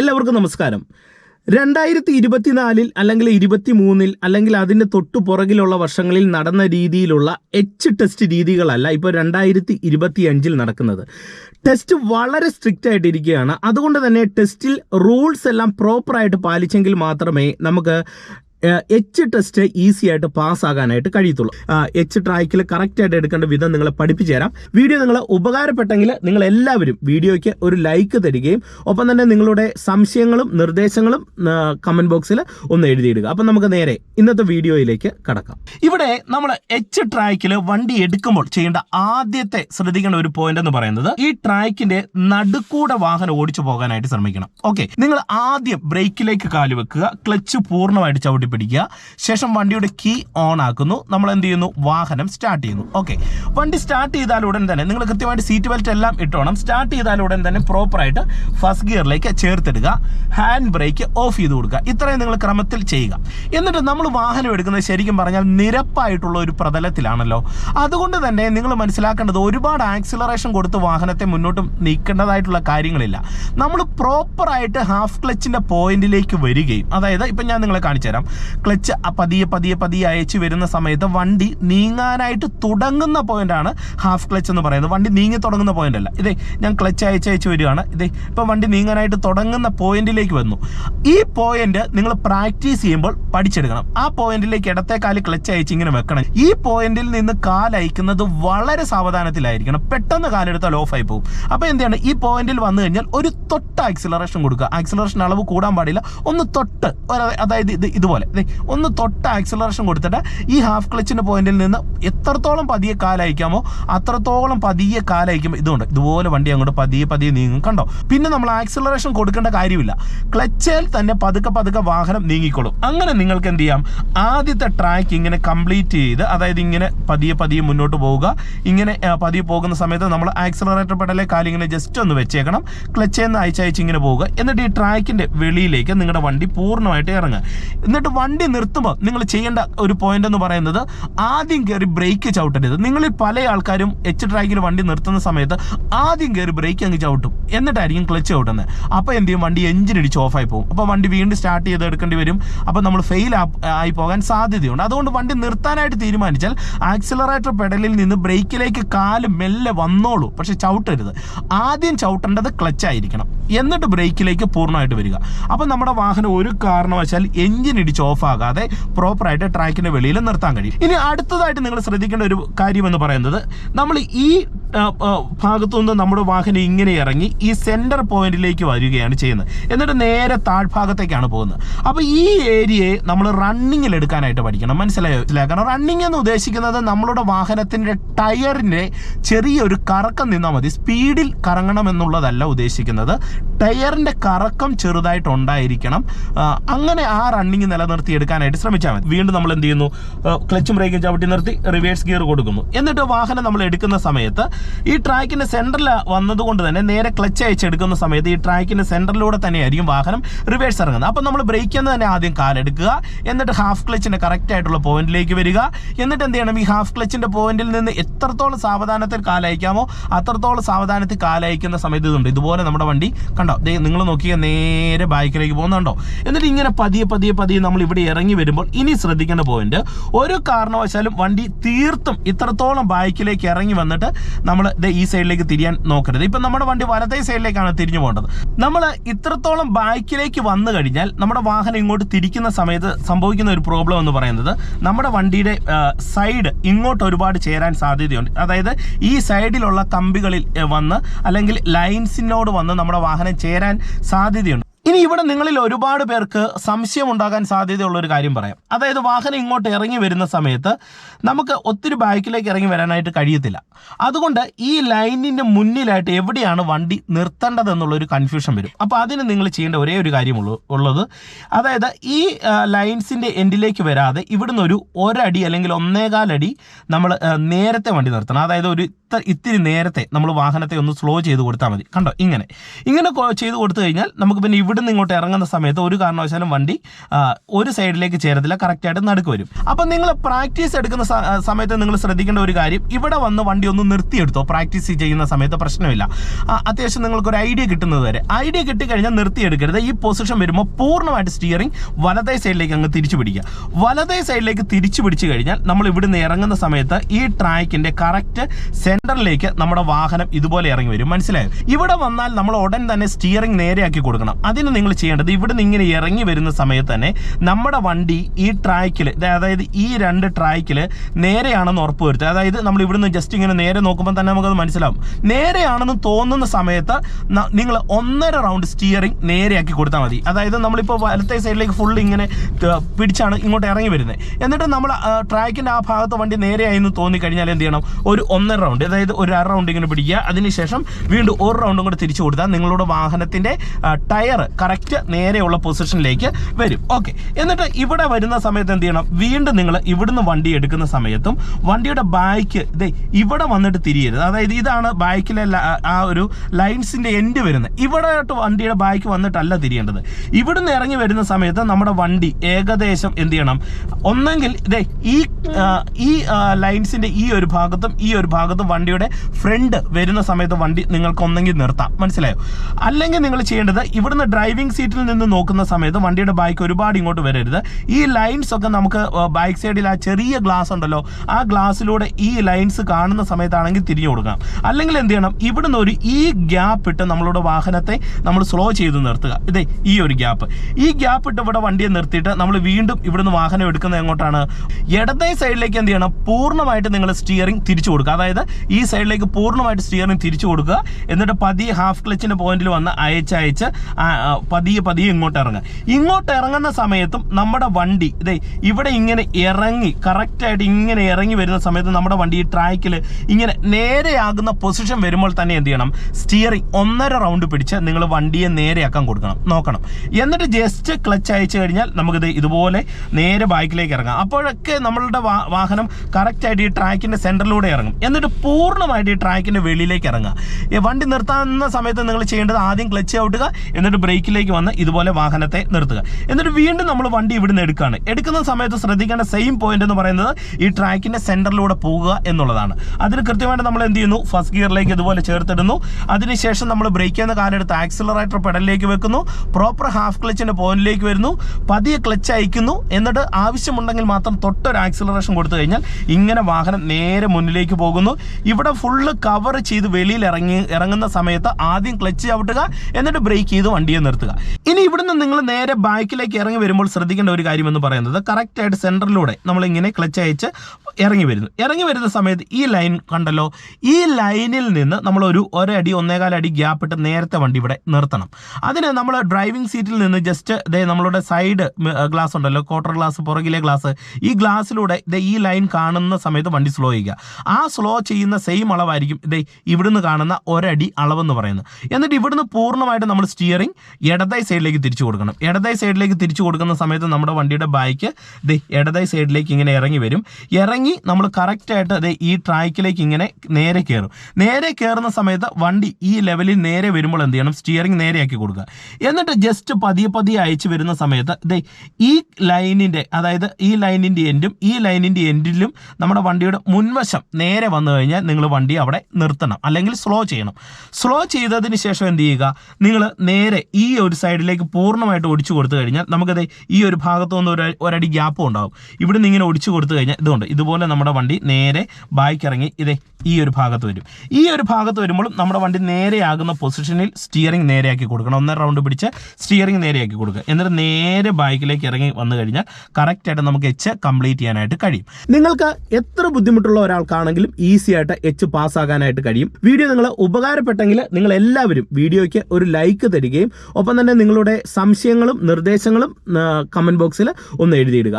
എല്ലാവർക്കും നമസ്കാരം. രണ്ടായിരത്തി ഇരുപത്തിനാലിൽ അല്ലെങ്കിൽ ഇരുപത്തി മൂന്നിൽ അല്ലെങ്കിൽ അതിന്റെ തൊട്ടു പുറകിലുള്ള വർഷങ്ങളിൽ നടന്ന രീതിയിലുള്ള എച്ച് ടെസ്റ്റ് രീതികളല്ല ഇപ്പോൾ രണ്ടായിരത്തി ഇരുപത്തി അഞ്ചിൽ നടക്കുന്നത്. ടെസ്റ്റ് വളരെ സ്ട്രിക്റ്റ് ആയിട്ടിരിക്കുകയാണ്. അതുകൊണ്ട് തന്നെ ടെസ്റ്റിൽ റൂൾസ് എല്ലാം പ്രോപ്പറായിട്ട് പാലിച്ചെങ്കിൽ മാത്രമേ നമുക്ക് എച്ച് ടെസ്റ്റ് ഈസി ആയിട്ട് പാസ്സാകാനായിട്ട് കഴിയത്തുള്ളൂ. എച്ച് ട്രാക്കിൽ കറക്റ്റ് ആയിട്ട് എടുക്കേണ്ട വിധം നിങ്ങളെ പഠിപ്പിച്ചു തരാം. വീഡിയോ നിങ്ങൾ ഉപകാരപ്പെട്ടെങ്കിൽ നിങ്ങൾ എല്ലാവരും വീഡിയോയ്ക്ക് ഒരു ലൈക്ക് തരികയും ഒപ്പം തന്നെ നിങ്ങളുടെ സംശയങ്ങളും നിർദ്ദേശങ്ങളും കമന്റ് ബോക്സിൽ ഒന്ന് എഴുതിയിടുക. അപ്പം നമുക്ക് നേരെ ഇന്നത്തെ വീഡിയോയിലേക്ക് കടക്കാം. ഇവിടെ നമ്മൾ എച്ച് ട്രാക്കിൽ വണ്ടി എടുക്കുമ്പോൾ ചെയ്യേണ്ട ആദ്യത്തെ ശ്രദ്ധിക്കേണ്ട ഒരു പോയിന്റ് എന്ന് പറയുന്നത് ഈ ട്രാക്കിന്റെ നടുക്കൂടെ വാഹനം ഓടിച്ചു പോകാനായിട്ട് ശ്രമിക്കണം. ഓക്കെ നിങ്ങൾ ആദ്യം ബ്രേക്കിലേക്ക് കാലുവെക്കുക ക്ലച്ച് പൂർണമായിട്ട് ചവിട്ടി പിടിക്കുക ശേഷം വണ്ടിയുടെ കീ ഓൺ ആക്കുന്നു. നമ്മൾ എന്ത് ചെയ്യുന്നു? വാഹനം സ്റ്റാർട്ട് ചെയ്യുന്നു. ഓക്കെ വണ്ടി സ്റ്റാർട്ട് ചെയ്താൽ ഉടൻ തന്നെ നിങ്ങൾ കൃത്യമായിട്ട് സീറ്റ് ബെൽറ്റ് എല്ലാം ഇട്ടോണം. സ്റ്റാർട്ട് ചെയ്താൽ ഉടൻ തന്നെ പ്രോപ്പറായിട്ട് ഫസ്റ്റ് ഗിയറിലേക്ക് ചേർത്തിടുക. ഹാൻഡ് ബ്രേക്ക് ഓഫ് ചെയ്ത് കൊടുക്കുക. ഇത്രയും നിങ്ങൾ ക്രമത്തിൽ ചെയ്യുക. എന്നിട്ട് നമ്മൾ വാഹനം എടുക്കുന്നത് ശരിക്കും പറഞ്ഞാൽ നിരപ്പായിട്ടുള്ള ഒരു പ്രതലത്തിലാണല്ലോ. അതുകൊണ്ട് തന്നെ നിങ്ങൾ മനസ്സിലാക്കേണ്ടത് ഒരുപാട് ആക്സിലറേഷൻ കൊടുത്ത് വാഹനത്തെ മുന്നോട്ട് നീക്കേണ്ടതായിട്ടുള്ള കാര്യങ്ങളില്ല. നമ്മൾ പ്രോപ്പറായിട്ട് ഹാഫ് ക്ലച്ചിന്റെ പോയിന്റിലേക്ക് വരികയും അതായത് ഇപ്പം ഞാൻ നിങ്ങളെ കാണിച്ചു തരാം ക്ലച്ച് പതിയെ പതിയെ പതിയെ അയച്ചു വരുന്ന സമയത്ത് വണ്ടി നീങ്ങാനായിട്ട് തുടങ്ങുന്ന പോയിന്റാണ് ഹാഫ് ക്ലച്ച് എന്ന് പറയുന്നത്. വണ്ടി നീങ്ങി തുടങ്ങുന്ന പോയിന്റ് അല്ല. ഇതേ ഞാൻ ക്ലച്ച് അയച്ച് അയച്ച് വരികയാണ്. ഇതേ ഇപ്പം വണ്ടി നീങ്ങാനായിട്ട് തുടങ്ങുന്ന പോയിന്റിലേക്ക് വന്നു. ഈ പോയിന്റ് നിങ്ങൾ പ്രാക്ടീസ് ചെയ്യുമ്പോൾ പഠിച്ചെടുക്കണം. ആ പോയിന്റിലേക്ക് ഇടത്തെ കാൽ ക്ലച്ച് അയച്ച് ഇങ്ങനെ വെക്കണം. ഈ പോയിന്റിൽ നിന്ന് കാൽ അയക്കുന്നത് വളരെ സാവധാനത്തിലായിരിക്കണം. പെട്ടെന്ന് കാലെടുത്താൽ ഓഫ് ആയി പോകും. അപ്പോൾ എന്താണ്? ഈ പോയിന്റിൽ വന്നു കഴിഞ്ഞാൽ ഒരു തൊട്ട് ആക്സിലറേഷൻ കൊടുക്കുക. ആക്സിലറേഷൻ അളവ് കൂടാൻ പാടില്ല. ഒന്ന് തൊട്ട്. അതായത് ഇത് ഇതുപോലെ. ഒന്ന് തൊട്ട് ആക്സിലറേഷൻ കൊടുത്തിട്ട് ഈ ഹാഫ് ക്ലച്ചിന്റെ പോയിന്റിൽ നിന്ന് എത്രത്തോളം പതിയെ കാലയക്കാമോ അത്രത്തോളം പതിയെ കാലയക്കുമ്പോൾ ഇതുകൊണ്ട് ഇതുപോലെ വണ്ടി അങ്ങോട്ട് പതിയെ പതിയെ നീങ്ങും. കണ്ടോ? പിന്നെ നമ്മൾ ആക്സിലറേഷൻ കൊടുക്കേണ്ട കാര്യമില്ല. ക്ലച്ചേൽ തന്നെ പതുക്കെ പതുക്കെ വാഹനം നീങ്ങിക്കോളും. അങ്ങനെ നിങ്ങൾക്ക് എന്ത് ചെയ്യാം? ആദ്യത്തെ ട്രാക്ക് ഇങ്ങനെ കംപ്ലീറ്റ് ചെയ്ത് അതായത് ഇങ്ങനെ പതിയെ പതിയെ മുന്നോട്ട് പോവുക. ഇങ്ങനെ പതിയെ പോകുന്ന സമയത്ത് നമ്മൾ ആക്സിലറേറ്റർ പെടലെ കാലിങ്ങനെ ജസ്റ്റ് ഒന്ന് വെച്ചേക്കണം. ക്ലച്ചേന്ന് നിന്ന് അയച്ച് അയച്ച് ഇങ്ങനെ പോവുക. എന്നിട്ട് ഈ ട്രാക്കിന്റെ വെളിയിലേക്ക് നിങ്ങളുടെ വണ്ടി പൂർണമായിട്ട് ഇറങ്ങുക. എന്നിട്ട് വണ്ടി നിർത്തുമ്പോൾ നിങ്ങൾ ചെയ്യേണ്ട ഒരു പോയിന്റ് എന്ന് പറയുന്നത് ആദ്യം കയറി ബ്രേക്ക് ചവിട്ടരുത്. നിങ്ങളിൽ പല ആൾക്കാരും എച്ച് ട്രാക്കിൽ വണ്ടി നിർത്തുന്ന സമയത്ത് ആദ്യം കയറി ബ്രേക്ക് അങ്ങ് ചവിട്ടും. എന്നിട്ടായിരിക്കും ക്ലച്ച് ചവിട്ടുന്നത് അപ്പോൾ എന്ത് ചെയ്യും? വണ്ടി എഞ്ചിൻ ഇടിച്ച് ഓഫായി പോകും. അപ്പോൾ വണ്ടി വീണ്ടും സ്റ്റാർട്ട് ചെയ്ത് എടുക്കേണ്ടി വരും. അപ്പോൾ നമ്മൾ ഫെയിൽ ആയി പോകാൻ സാധ്യതയുണ്ട്. അതുകൊണ്ട് വണ്ടി നിർത്താനായിട്ട് തീരുമാനിച്ചാൽ ആക്സിലറേറ്റർ പെഡലിൽ നിന്ന് ബ്രേക്കിലേക്ക് കാൽ മെല്ലെ വന്നോളൂ. പക്ഷെ ചവിട്ടരുത്. ആദ്യം ചവിട്ടേണ്ടത് ക്ലച്ച് ആയിരിക്കണം. എന്നിട്ട് ബ്രേക്കിലേക്ക് പൂർണമായിട്ട് വരിക. അപ്പം നമ്മുടെ വാഹനം ഒരു കാരണവശാൽ എഞ്ചിൻ ഇടിച്ച് ഓഫ് ആകാതെ പ്രോപ്പറായിട്ട് ട്രാക്കിന്റെ വെളിയിൽ നിർത്താൻ കഴിയും. ഇനി അടുത്തതായിട്ട് നിങ്ങൾ ശ്രദ്ധിക്കേണ്ട ഒരു കാര്യം എന്ന് പറയുന്നത് നമ്മൾ ഈ ഭാഗത്തു നിന്ന് നമ്മുടെ വാഹനം ഇങ്ങനെ ഇറങ്ങി ഈ സെന്റർ പോയിന്റിലേക്ക് വരികയാണ് ചെയ്യുന്നത്. എന്നിട്ട് നേരെ താഴ്ഭാഗത്തേക്കാണ് പോകുന്നത്. അപ്പോൾ ഈ ഏരിയയെ നമ്മൾ റണ്ണിങ്ങിൽ എടുക്കാനായിട്ട് പഠിക്കണം. മനസ്സിലായോ? കാരണം റണ്ണിങ് എന്ന് ഉദ്ദേശിക്കുന്നത് നമ്മളുടെ വാഹനത്തിന്റെ ടയറിന്റെ ചെറിയൊരു കറക്കം നിന്നാൽ മതി. സ്പീഡിൽ കറങ്ങണം എന്നുള്ളതല്ല ഉദ്ദേശിക്കുന്നത്. ടയറിന്റെ കറക്കം ചെറുതായിട്ട് ഉണ്ടായിരിക്കണം അങ്ങനെ ആ റണ്ണിങ് നിലനിർത്തി എടുക്കാനായിട്ട് ശ്രമിച്ചാൽ മതി. വീണ്ടും നമ്മൾ എന്ത് ചെയ്യുന്നു? ക്ലച്ചും ബ്രേക്കും ചവിട്ടി നിർത്തി റിവേഴ്സ് ഗിയർ കൊടുക്കുന്നു. എന്നിട്ട് വാഹനം നമ്മൾ എടുക്കുന്ന സമയത്ത് ഈ ട്രാക്കിന്റെ സെന്ററിൽ വന്നതുകൊണ്ട് തന്നെ നേരെ ക്ലച്ച് അയച്ചെടുക്കുന്ന സമയത്ത് ഈ ട്രാക്കിന്റെ സെന്ററിലൂടെ തന്നെയായിരിക്കും വാഹനം റിവേഴ്സ് ഇറങ്ങുന്നത്. അപ്പം നമ്മൾ ബ്രേക്ക് എന്ന് തന്നെ ആദ്യം കാലെടുക്കുക എന്നിട്ട് ഹാഫ് ക്ലച്ചിന്റെ കറക്റ്റ് ആയിട്ടുള്ള പോയിന്റിലേക്ക് വരിക. എന്നിട്ട് എന്ത് ചെയ്യണം? ഈ ഹാഫ് ക്ലച്ചിന്റെ പോയിന്റിൽ നിന്ന് എത്രത്തോളം സാവധാനത്തിൽ കാലയക്കാമോ അത്രത്തോളം സാവധാനത്തിൽ കാലയക്കുന്ന സമയത്ത് ഇതുണ്ട്. ഇതുപോലെ നമ്മുടെ വണ്ടി കണ്ടോ ദേ നിങ്ങൾ നോക്കിയാൽ നേരെ ബാക്കിലേക്ക് പോകുന്നുണ്ടോ? എന്നിട്ട് ഇങ്ങനെ പതിയെ പതിയെ പതിയെ നമ്മൾ ഇവിടെ ഇറങ്ങി വരുമ്പോൾ ഇനി ശ്രദ്ധിക്കേണ്ട പോയിന്റ് ഒരു കാരണവശാലും വണ്ടി തീർത്തും ഇത്രത്തോളം ബാക്കിലേക്ക് ഇറങ്ങി വന്നിട്ട് നമ്മൾ ഈ സൈഡിലേക്ക് തിരിയാൻ നോക്കരുത്. ഇപ്പം നമ്മുടെ വണ്ടി വലത്തേ സൈഡിലേക്കാണ് തിരിഞ്ഞു പോകേണ്ടത്. നമ്മൾ ഇത്രത്തോളം ബാക്കിലേക്ക് വന്നു കഴിഞ്ഞാൽ നമ്മുടെ വാഹനം ഇങ്ങോട്ട് തിരിക്കുന്ന സമയത്ത് സംഭവിക്കുന്ന ഒരു പ്രോബ്ലം എന്ന് പറയുന്നത് നമ്മുടെ വണ്ടിയുടെ സൈഡ് ഇങ്ങോട്ട് ഒരുപാട് ചേരാൻ സാധ്യതയുണ്ട്. അതായത് ഈ സൈഡിലുള്ള കമ്പികളിൽ വന്ന് അല്ലെങ്കിൽ ലൈൻസിനോട് വന്ന് നമ്മുടെ വാഹനം ചേരാൻ സാധ്യതയുണ്ട്. ഇനി ഇവിടെ നിങ്ങളിൽ ഒരുപാട് പേർക്ക് സംശയം ഉണ്ടാകാൻ സാധ്യതയുള്ള ഒരു കാര്യം പറയാം. അതായത് വാഹനം ഇങ്ങോട്ട് ഇറങ്ങി വരുന്ന സമയത്ത് നമുക്ക് ഒത്തിരി ബാക്കിലേക്ക് ഇറങ്ങി വരാനായിട്ട് കഴിയത്തില്ല. അതുകൊണ്ട് ഈ ലൈനിന്റെ മുന്നിലായിട്ട് എവിടെയാണ് വണ്ടി നിർത്തേണ്ടതെന്നുള്ളൊരു കൺഫ്യൂഷൻ വരും. അപ്പോൾ അതിന് നിങ്ങൾ ചെയ്യേണ്ട ഒരേ ഒരു കാര്യമുള്ളൂ ഉള്ളത് അതായത് ഈ ലൈൻസിന്റെ എൻഡിലേക്ക് വരാതെ ഇവിടുന്ന് ഒരു ഒരടി അല്ലെങ്കിൽ ഒന്നേകാലടി നമ്മൾ നേരത്തെ വണ്ടി നിർത്തണം. അതായത് ഒരു ഇത്ത ഇത്തിരി നേരത്തെ നമ്മൾ വാഹനത്തെ ഒന്ന് സ്ലോ ചെയ്ത് കൊടുത്താൽ മതി. കണ്ടോ? ഇങ്ങനെ. ഇങ്ങനെ ചെയ്ത് കൊടുത്തു കഴിഞ്ഞാൽ നമുക്ക് പിന്നെ ഇവിടുന്ന് ഇങ്ങോട്ട് ഇറങ്ങുന്ന സമയത്ത് ഒരു കാരണവശാലും വണ്ടി ഒരു സൈഡിലേക്ക് ചേരത്തില്ല. കറക്റ്റായിട്ട് നടുക്ക് വരും. അപ്പം നിങ്ങൾ പ്രാക്ടീസ് എടുക്കുന്ന സമയത്ത് നിങ്ങൾ ശ്രദ്ധിക്കേണ്ട ഒരു കാര്യം ഇവിടെ വന്ന് വണ്ടി ഒന്ന് നിർത്തിയെടുത്തോ. പ്രാക്ടീസ് ചെയ്യുന്ന സമയത്ത് പ്രശ്നമില്ല. അത്യാവശ്യം നിങ്ങൾക്കൊരു ഐഡിയ കിട്ടുന്നത് വരെ. ഐഡിയ കിട്ടിക്കഴിഞ്ഞാൽ നിർത്തിയെടുക്കരുത്. ഈ പൊസിഷൻ വരുമ്പോൾ പൂർണമായിട്ട് സ്റ്റിയറിംഗ് വലതേ സൈഡിലേക്ക് അങ്ങ് തിരിച്ചു പിടിക്കുക. വലതേ സൈഡിലേക്ക് തിരിച്ചു പിടിച്ചു കഴിഞ്ഞാൽ നമ്മൾ ഇവിടുന്ന് ഇറങ്ങുന്ന സമയത്ത് ഈ ട്രാക്കിന്റെ കറക്റ്റ് സെന്ററിലേക്ക് നമ്മുടെ വാഹനം ഇതുപോലെ ഇറങ്ങി വരും. മനസ്സിലായോ? ഇവിടെ വന്നാൽ നമ്മൾ ഉടൻ തന്നെ സ്റ്റിയറിംഗ് നേരെയാക്കി കൊടുക്കണം. അതിന് നിങ്ങൾ ചെയ്യേണ്ടത് ഇവിടുന്ന് ഇങ്ങനെ ഇറങ്ങി വരുന്ന സമയത്ത് തന്നെ നമ്മുടെ വണ്ടി ഈ ട്രാക്കിൽ അതായത് ഈ രണ്ട് ട്രാക്കിൽ നേരെയാണെന്ന് ഉറപ്പ് വരുത്തുക. അതായത് നമ്മൾ ഇവിടുന്ന് ജസ്റ്റ് ഇങ്ങനെ നേരെ നോക്കുമ്പോൾ തന്നെ നമുക്കത് മനസ്സിലാവും. നേരെയാണെന്ന് തോന്നുന്ന സമയത്ത് നിങ്ങൾ ഒന്നര റൗണ്ട് സ്റ്റിയറിംഗ് നേരെയാക്കി കൊടുത്താൽ മതി. അതായത് നമ്മളിപ്പോൾ വലത്തെ സൈഡിലേക്ക് ഫുൾ ഇങ്ങനെ പിടിച്ചാണ് ഇങ്ങോട്ട് ഇറങ്ങി വരുന്നത്. എന്നിട്ട് നമ്മൾ ട്രാക്കിന്റെ ആ ഭാഗത്ത് വണ്ടി നേരെയായി എന്ന് തോന്നിക്കഴിഞ്ഞാൽ എന്ത് ചെയ്യണം? ഒരു ഒന്നര റൗണ്ട് അതായത് ഒരു അര റൗണ്ട് ഇങ്ങനെ പിടിക്കുക. അതിനുശേഷം വീണ്ടും ഒരു റൗണ്ടും കൂടെ തിരിച്ചു കൊടുത്താൽ നിങ്ങളുടെ വാഹനത്തിന്റെ ടയർ കറക്റ്റ് നേരെയുള്ള പൊസിഷനിലേക്ക് വരും. ഓക്കെ എന്നിട്ട് ഇവിടെ വരുന്ന സമയത്ത് എന്ത് ചെയ്യണം? വീണ്ടും നിങ്ങൾ ഇവിടുന്ന് വണ്ടി എടുക്കുന്ന സമയത്തും വണ്ടിയുടെ ബാക്ക് ഇതേ ഇവിടെ വന്നിട്ട് തിരിയരുത്. അതായത് ഇതാണ് ബാക്കിലെ ആ ഒരു ലൈൻസിന്റെ എൻഡ് വരുന്നത്. ഇവിടെ വണ്ടിയുടെ ബാക്ക് വന്നിട്ടല്ല തിരിയേണ്ടത്. ഇവിടുന്ന് ഇറങ്ങി വരുന്ന സമയത്ത് നമ്മുടെ വണ്ടി ഏകദേശം എന്ത് ചെയ്യണം? ഒന്നെങ്കിൽ ഇതേ ഈ ഈ ഈ ഒരു ഭാഗത്തും ഈ ഒരു ഭാഗത്തും വണ്ടിയുടെ ഫ്രണ്ട് വരുന്ന സമയത്ത് വണ്ടി നിങ്ങൾക്ക് ഒന്നെങ്കിൽ നിർത്താം. മനസ്സിലായോ? അല്ലെങ്കിൽ നിങ്ങൾ ചെയ്യേണ്ടത് ഇവിടുന്ന് ഡ്രൈവിംഗ് സീറ്റിൽ നിന്ന് നോക്കുന്ന സമയത്ത് വണ്ടിയുടെ ബൈക്ക് ഒരുപാട് ഇങ്ങോട്ട് വരരുത്. ഈ ലൈൻസ് ഒക്കെ നമുക്ക് ബൈക്ക് സൈഡിൽ ആ ചെറിയ ഗ്ലാസ് ഉണ്ടല്ലോ ആ ഗ്ലാസ്സിലൂടെ ഈ ലൈൻസ് കാണുന്ന സമയത്താണെങ്കിൽ തിരിഞ്ഞു കൊടുക്കാം. അല്ലെങ്കിൽ എന്ത് ചെയ്യണം? ഇവിടുന്ന് ഒരു ഈ ഗ്യാപ്പ് ഇട്ട് നമ്മളുടെ വാഹനത്തെ നമ്മൾ സ്ലോ ചെയ്ത് നിർത്തുക. ഇതേ ഈ ഒരു ഗ്യാപ്പ് ഈ ഗ്യാപ്പ് ഇട്ട് ഇവിടെ വണ്ടിയെ നിർത്തിയിട്ട് നമ്മൾ വീണ്ടും ഇവിടുന്ന് വാഹനം എടുക്കുന്നത് എങ്ങോട്ടാണ്? ഇടതേ സൈഡിലേക്ക് എന്ത് ചെയ്യണം? പൂർണമായിട്ട് നിങ്ങൾ സ്റ്റിയറിംഗ് തിരിച്ചു കൊടുക്കുക. അതായത് ഈ സൈഡിലേക്ക് പൂർണമായിട്ട് സ്റ്റിയറിംഗ് തിരിച്ചു കൊടുക്കുക. എന്നിട്ട് പതിയെ ഹാഫ് ക്ലച്ചിന്റെ പോയിന്റിൽ വന്ന് അയച്ച് അയച്ച് ആ, ആ, പതിയെ പതിയെ ഇങ്ങോട്ട് ഇറങ്ങുക. ഇങ്ങോട്ട് ഇറങ്ങുന്ന സമയത്തും നമ്മുടെ വണ്ടി ഇതേ ഇവിടെ ഇങ്ങനെ ഇറങ്ങി കറക്റ്റായിട്ട് ഇങ്ങനെ ഇറങ്ങി വരുന്ന സമയത്ത് നമ്മുടെ വണ്ടി ഈ ട്രാക്കിൽ ഇങ്ങനെ നേരെയാകുന്ന പൊസിഷൻ വരുമ്പോൾ തന്നെ എന്ത് ചെയ്യണം? സ്റ്റിയറിംഗ് ഒന്നര റൗണ്ട് പിടിച്ച് നിങ്ങൾ വണ്ടിയെ നേരെയാക്കാൻ കൊടുക്കണം. നോക്കണം. എന്നിട്ട് ജസ്റ്റ് ക്ലച്ച് അയച്ചു കഴിഞ്ഞാൽ നമുക്കിത് ഇതുപോലെ നേരെ ബൈക്കിലേക്ക് ഇറങ്ങാം. അപ്പോഴൊക്കെ നമ്മളുടെ വാഹനം കറക്റ്റായിട്ട് ഈ ട്രാക്കിന്റെ സെന്ററിലൂടെ ഇറങ്ങും. എന്നിട്ട് പൂർണമായിട്ട് ഈ ട്രാക്കിന്റെ വെളിയിലേക്ക് ഇറങ്ങുക. വണ്ടി നിർത്താവുന്ന സമയത്ത് നിങ്ങൾ ചെയ്യേണ്ടത് ആദ്യം ക്ലച്ച് ഔട്ടുക എന്നിട്ട് ബ്രേക്കിലേക്ക് വന്ന് ഇതുപോലെ വാഹനത്തെ നിർത്തുക. എന്നിട്ട് വീണ്ടും നമ്മൾ വണ്ടി ഇവിടുന്ന് എടുക്കുകയാണ്. എടുക്കുന്ന സമയത്ത് ശ്രദ്ധിക്കേണ്ട സെയിം പോയിന്റ് എന്ന് പറയുന്നത് ഈ ട്രാക്കിന്റെ സെന്ററിലൂടെ പോകുക എന്നുള്ളതാണ്. അതിന് കൃത്യമായിട്ട് നമ്മൾ എന്ത് ചെയ്യുന്നു? ഫസ്റ്റ് ഗിയറിലേക്ക് ഇതുപോലെ ചേർത്തിടുന്നു. അതിനുശേഷം നമ്മൾ ബ്രേക്ക് ചെയ്യുന്ന കാലെടുത്ത് ആക്സിലറേറ്റർ പെഡലിലേക്ക് വെക്കുന്നു. പ്രോപ്പർ ഹാഫ് ക്ലച്ചിന്റെ പോയിന്റിലേക്ക് വരുന്നു. പതിയെ ക്ലച്ച് അയക്കുന്നു. എന്നിട്ട് ആവശ്യമുണ്ടെങ്കിൽ മാത്രം തൊട്ടൊരു ആക്സിലറേഷൻ കൊടുത്തു കഴിഞ്ഞാൽ ഇങ്ങനെ വാഹനം നേരെ മുന്നിലേക്ക് പോകുന്നു. ഇവിടെ ഫുള്ള് കവർ ചെയ്ത് വെളിയിൽ ഇറങ്ങി ഇറങ്ങുന്ന സമയത്ത് ആദ്യം ക്ലച്ച് ചവിട്ടുക എന്നിട്ട് ബ്രേക്ക് ചെയ്ത് വണ്ടിയെ നിർത്തുക. ഇനി ഇവിടുന്ന് നിങ്ങൾ നേരെ ബാക്കിലേക്ക് ഇറങ്ങി വരുമ്പോൾ ശ്രദ്ധിക്കേണ്ട ഒരു കാര്യം എന്ന് പറയുന്നത് കറക്റ്റായിട്ട് സെന്ററിലൂടെ ഇങ്ങനെ ക്ലച്ച് അയച്ച് ഇറങ്ങി വരുന്നു. ഇറങ്ങി വരുന്ന സമയത്ത് ഈ ലൈൻ കണ്ടല്ലോ? ഈ ലൈനിൽ നിന്ന് നമ്മളൊരു ഒരു ഒരടി ഒന്നേകാലടി ഗ്യാപ്പ് ഇട്ട് നേരത്തെ വണ്ടി ഇവിടെ നിർത്തണം. അതിന് നമ്മൾ ഡ്രൈവിംഗ് സീറ്റിൽ നിന്ന് ജസ്റ്റ് ഇതേ നമ്മളുടെ സൈഡ് ഗ്ലാസ് ഉണ്ടല്ലോ? ക്വാർട്ടർ ഗ്ലാസ് പുറകിലെ ഗ്ലാസ് ഈ ഗ്ലാസ്സിലൂടെ ഇതേ ഈ ലൈൻ കാണുന്ന സമയത്ത് വണ്ടി സ്ലോ ചെയ്യുക. ആ സ്ലോ ചെയ്യുന്ന സെയിം അളവായിരിക്കും. ഇതേ ഇവിടുന്ന് കാണുന്ന ഒരടി അളവെന്ന് പറയുന്നത്. എന്നിട്ട് ഇവിടുന്ന് പൂർണമായിട്ട് നമ്മൾ സ്റ്റിയറിംഗ് ഇടതായി സൈഡിലേക്ക് തിരിച്ചു കൊടുക്കണം. ഇടതായി സൈഡിലേക്ക് തിരിച്ചു കൊടുക്കുന്ന സമയത്ത് നമ്മുടെ വണ്ടിയുടെ ബൈക്ക് ദേ ഇടതായി സൈഡിലേക്ക് ഇങ്ങനെ ഇറങ്ങി വരും. ഇറങ്ങി നമ്മൾ കറക്റ്റായിട്ട് ദേ ഈ ട്രാക്കിലേക്ക് ഇങ്ങനെ നേരെ കയറും. നേരെ കയറുന്ന സമയത്ത് വണ്ടി ഈ ലെവലിൽ നേരെ വരുമ്പോൾ എന്ത് ചെയ്യണം? സ്റ്റിയറിംഗ് നേരെയാക്കി കൊടുക്കുക. എന്നിട്ട് ജസ്റ്റ് പതിയെ പതിയെ അയച്ചു വരുന്ന സമയത്ത് ദേ ഈ ലൈനിന്റെ അതായത് ഈ ലൈനിന്റെ എൻഡും ഈ ലൈനിന്റെ എൻഡിലും നമ്മുടെ വണ്ടിയുടെ മുൻവശം നേരെ വന്നു കഴിഞ്ഞാൽ നിങ്ങൾ വണ്ടി അവിടെ നിർത്തണം അല്ലെങ്കിൽ സ്ലോ ചെയ്യണം. സ്ലോ ചെയ്തതിന് ശേഷം എന്ത് ചെയ്യുക? നിങ്ങൾ നേരെ ഈ ഒരു സൈഡിലേക്ക് പൂർണമായിട്ട് ഒടിച്ചു കൊടുത്തു കഴിഞ്ഞാൽ നമുക്കത് ഈ ഒരു ഭാഗത്തു നിന്ന് ഒരു ഒരടി ഗ്യാപ്പും ഉണ്ടാവും. ഇവിടുന്ന് ഇങ്ങനെ ഒടിച്ചു കൊടുത്തു കഴിഞ്ഞാൽ ഇതുകൊണ്ട് ഇതുപോലെ നമ്മുടെ വണ്ടി നേരെ ബാക്ക് ഇറങ്ങി ഇതേ ഈ ഒരു ഭാഗത്ത് വരും. ഈ ഒരു ഭാഗത്ത് വരുമ്പോഴും നമ്മുടെ വണ്ടി നേരെയാകുന്ന പൊസിഷനിൽ സ്റ്റിയറിംഗ് നേരെയാക്കി കൊടുക്കണം. ഒന്നര റൗണ്ട് പിടിച്ച് സ്റ്റിയറിംഗ് നേരെയാക്കി കൊടുക്കുക. എന്നിട്ട് നേരെ ബൈക്കിലേക്ക് ഇറങ്ങി വന്നു കഴിഞ്ഞാൽ കറക്റ്റായിട്ട് നമുക്ക് എച്ച് കംപ്ലീറ്റ് ചെയ്യാനായിട്ട് കഴിയും. നിങ്ങൾക്ക് എത്ര ബുദ്ധിമുട്ടുള്ള ഒരാൾക്കാണെങ്കിലും ഈസി ആയിട്ട് എച്ച് പാസ്സാകാനായിട്ട് കഴിയും. വീഡിയോ നിങ്ങൾ ഉപകാരപ്പെട്ടെങ്കിൽ നിങ്ങൾ എല്ലാവരും വീഡിയോയ്ക്ക് ഒരു ലൈക്ക് തരികയും ഒപ്പം തന്നെ നിങ്ങളുടെ സംശയങ്ങളും നിർദ്ദേശങ്ങളും കമന്റ് ബോക്സിൽ ഒന്ന് എഴുതിയിടുക.